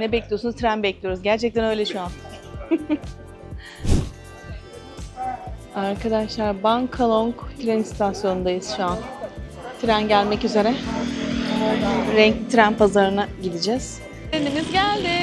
Ne bekliyorsunuz? Tren bekliyoruz. Gerçekten öyle şu an. Arkadaşlar Bankalong tren istasyonundayız şu an. Tren gelmek üzere. Renkli tren pazarına gideceğiz. Trenimiz geldi.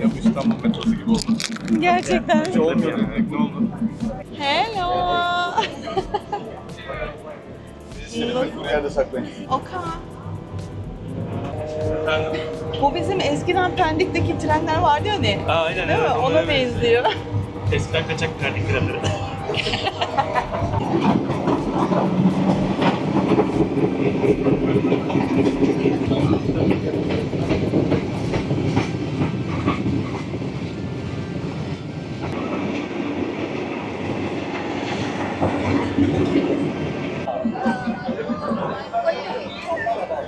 Ya bu İstanbul metrosu gibi oldu. Gerçekten. Hiç olmuyor. Ne oldu? Hello. Seni bir yerde saklayın. Okan. Bu bizim eskiden Pendik'teki trenler vardı ya hani. Aa, aynen Değil mi? evet. Ona evet. benziyor. Eskiden kaçak verdik trenleri.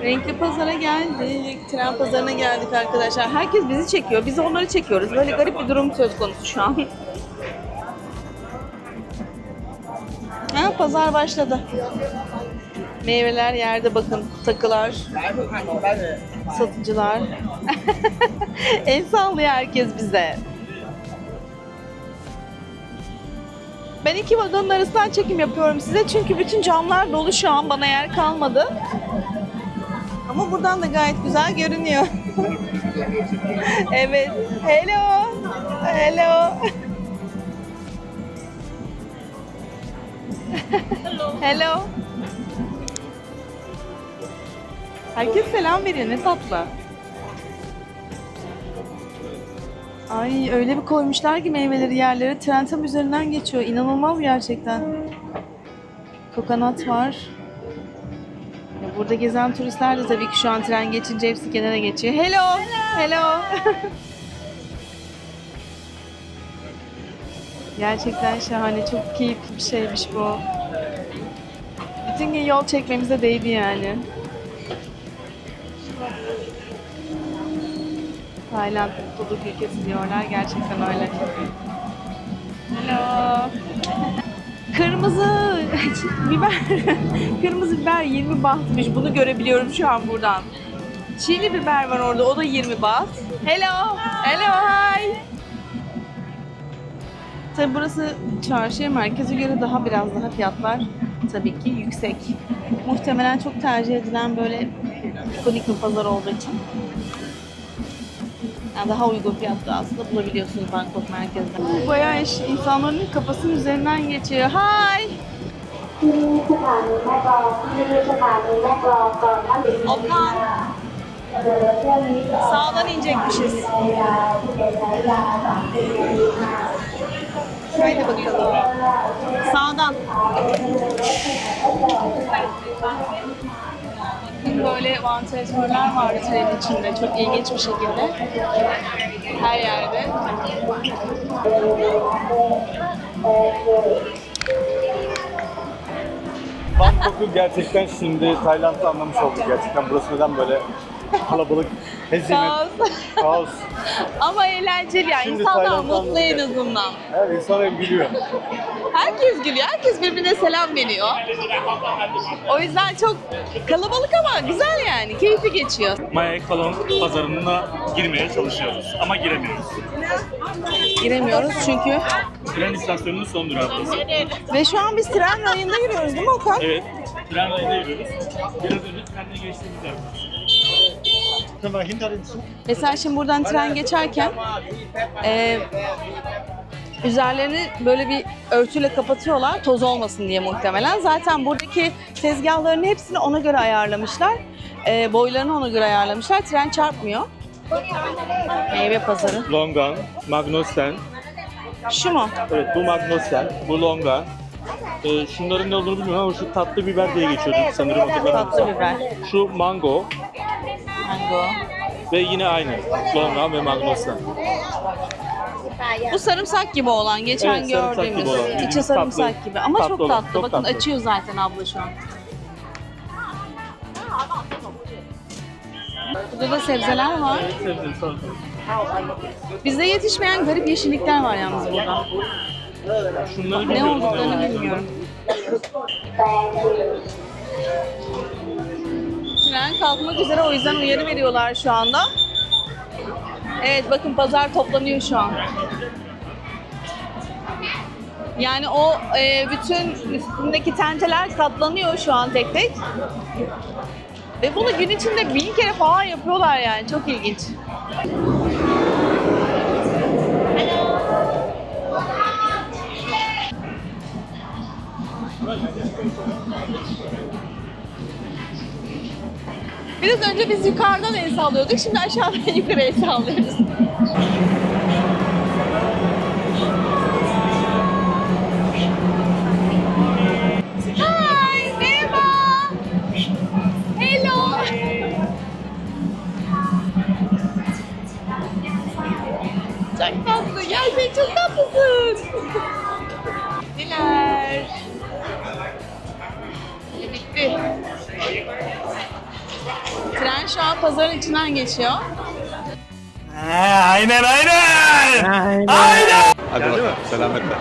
Renkli pazara geldik. Tren pazarına geldik arkadaşlar. Herkes bizi çekiyor. Biz onları çekiyoruz. Böyle garip bir durum söz konusu şu an. Ha, pazar başladı. Meyveler yerde bakın. Takılar. Satıcılar. El sallıyor herkes bize. Ben iki vagonun arasından çekim yapıyorum size çünkü bütün camlar dolu şu an bana yer kalmadı. Ama buradan da gayet güzel görünüyor. evet. Hello. Hello. Hello. Herkes selam veriyor. Ne tatlı. Ay öyle bir koymuşlar ki meyveleri yerlere. Tren tam üzerinden geçiyor. İnanılmaz gerçekten. Kokonat var. Burada gezen turistler de tabii ki şu an tren geçince hepsi kenara geçiyor. Hello. Hello. Gerçekten şahane. Çok keyifli bir şeymiş bu. Bütün gün yol çekmemize değdi yani. Tayland mutluluk ülkesi diyorlar. Gerçekten öyle. Hello. Kırmızı biber. Kırmızı biber 20 bahtmış. Bunu görebiliyorum şu an buradan. Çili biber var orada. O da 20 baht. Hello. Hello. Hi. Tabii burası çarşıya merkeze göre daha biraz daha fiyatlar tabii ki yüksek. Muhtemelen çok tercih edilen böyle ikonik bir pazar olduğu için. Yani daha uygun fiyatlı aslında bulabiliyorsunuz Bangkok merkezde. Bayağı iş, insanların kafasının üzerinden geçiyor. Hi! ที่นี่สถานีแม่กลองที่นี่สถานีแม่กลองก่อนท่านถึง Okan, เรือเที่ยวนี้จะ sağdan inecekmişiz. ใช้เวลาที่เป็นใช้เวลาสามสิบนาทีค่ะ Haydi bakalım. Sağdan. Böyle vantilatörler vardı trenin içinde. Çok ilginç bir şekilde. Her yerde. Bangkok'u gerçekten şimdi Tayland'da anlamış olduk. Gerçekten burası neden böyle kalabalık, hezimet, Kaos. kaos. Ama eğlenceli yani. Şimdi İnsanlar Tayland'dan mutlu en anladık. azından. Her insan hep gülüyor. Herkes gülüyor. Herkes birbirine selam veriyor. O yüzden çok kalabalık ama güzel yani. Keyifli geçiyor. Maya Kalon pazarına girmeye çalışıyoruz ama giremiyoruz. Giremiyoruz çünkü. Tren istasyonunun son durağı burası. Ve şu an biz tren rayında yürüyoruz değil mi Okan? Evet, tren rayına yürüyoruz. Biraz önce trenle geçtiğimiz yer. Mesela şimdi buradan tren geçerken e, üzerlerini böyle bir örtüyle kapatıyorlar toz olmasın diye muhtemelen. Zaten buradaki tezgahların hepsini ona göre ayarlamışlar. E, boylarını ona göre ayarlamışlar. Tren çarpmıyor. Meyve pazarı. Longan, Magnosten. Şu mu? Evet bu Magnosten, bu Longan. Ee, şunların ne olduğunu bilmiyorum ama şu tatlı biber diye geçiyordu sanırım hatırlamıyorum. Tatlı biber. Şu mango Mango. ve yine aynı. Longan ve Magnosten. Bu sarımsak gibi olan geçen Evet, sarımsak gibi gördüğümüz. olan. İçi sarımsak Tatlı. gibi ama Tatlı çok olan, tatlı. çok Bakın tatlı. açıyor zaten abla şu an. Burada da sebzeler var. Sebze, salata. Bizde yetişmeyen garip yeşillikler var yalnız burada. Şunları Ne bilmiyorum. olduklarını bilmiyorum. Tren kalkmak üzere o yüzden uyarı veriyorlar şu anda. Evet bakın pazar toplanıyor şu an. Yani o e, bütün üstündeki tenteler katlanıyor şu an tek tek. Ve bunu gün içinde bin kere falan yapıyorlar yani. Çok ilginç. Biraz önce biz yukarıdan el sallıyorduk. Şimdi aşağıdan yukarı el sallıyoruz. Hi, merhaba. Hello. Çok tatlı. Gerçekten çok tatlısın. Neler? Bitti. Tren şu an pazarın içinden geçiyor. Hadi bakalım. Selametle.